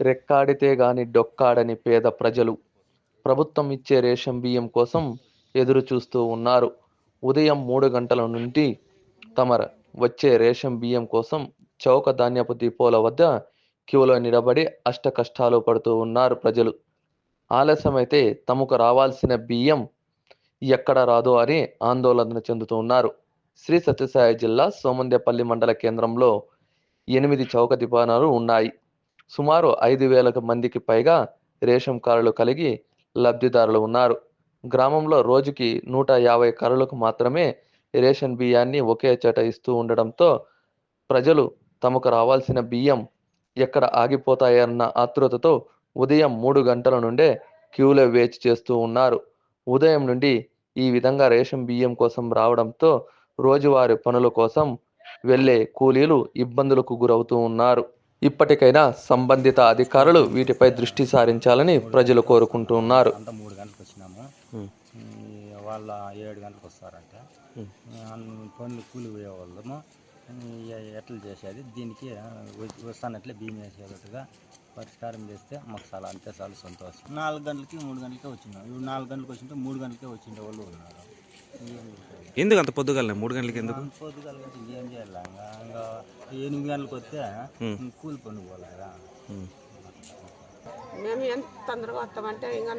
రెక్కాడితే గాని డొక్కాడని పేద ప్రజలు. ప్రభుత్వం ఇచ్చే రేషన్ బియ్యం కోసం ఎదురు చూస్తూ ఉన్నారు. ఉదయం మూడు గంటల నుండి తమ వచ్చే రేషన్ బియ్యం కోసం చౌక ధాన్యపు దీపోల వద్ద క్యూలో నిలబడి అష్ట కష్టాలు పడుతూ ఉన్నారు ప్రజలు. ఆలస్యమైతే తమకు రావాల్సిన బియ్యం ఎక్కడ రాదో అని ఆందోళన చెందుతూ ఉన్నారు. శ్రీ సత్యసాయి జిల్లా సోమందేపల్లి మండల కేంద్రంలో ఎనిమిది చౌక దుకాణాలు ఉన్నాయి. సుమారు ఐదు వేలకు మందికి పైగా రేషన్ కార్డులు కలిగి లబ్ధిదారులు ఉన్నారు. గ్రామంలో రోజుకి నూట యాభై కర్రలకు మాత్రమే రేషన్ బియ్యాన్ని ఒకే చోట ఇస్తూ ఉండడంతో ప్రజలు తమకు రావాల్సిన బియ్యం ఎక్కడ ఆగిపోతాయన్న ఆతృతతో ఉదయం మూడు గంటల నుండే క్యూలో వేచి చేస్తూ ఉన్నారు. ఉదయం నుండి ఈ విధంగా రేషన్ బియ్యం కోసం రావడంతో రోజువారీ పనుల కోసం వెళ్ళే కూలీలు ఇబ్బందులకు గురవుతూ ఉన్నారు. ఇప్పటికైనా సంబంధిత అధికారులు వీటిపై దృష్టి సారించాలని ప్రజలు కోరుకుంటున్నారు అంతా మూడు గంటలకు వచ్చినాము. వాళ్ళ ఏడు గంటలకు వస్తారంట. పనులు కూలి పోయేవాళ్ళము ఎట్లా చేసేది? దీనికి వస్తానట్లే బియ్యం వేసేటట్టుగా పరిష్కారం చేస్తే మాకు చాలా అంతే చాలా సంతోషం. నాలుగు గంటలకి మూడు గంటలకే వచ్చినాం. ఇప్పుడు నాలుగు గంటలకు వచ్చింటే మూడు గంటలకే వచ్చిండే వాళ్ళు ఉన్నారు. ఎందుకు అంత పొద్దుగాలనే? మూడు గంటలకి ఎందుకు? పొద్దుగాల ఏం చేయాలి? ఎనిమిది గంటలకు వస్తే కూలి పని ఉమ్. మేము ఎంత తొందరగా వస్తామంటే ఇంకా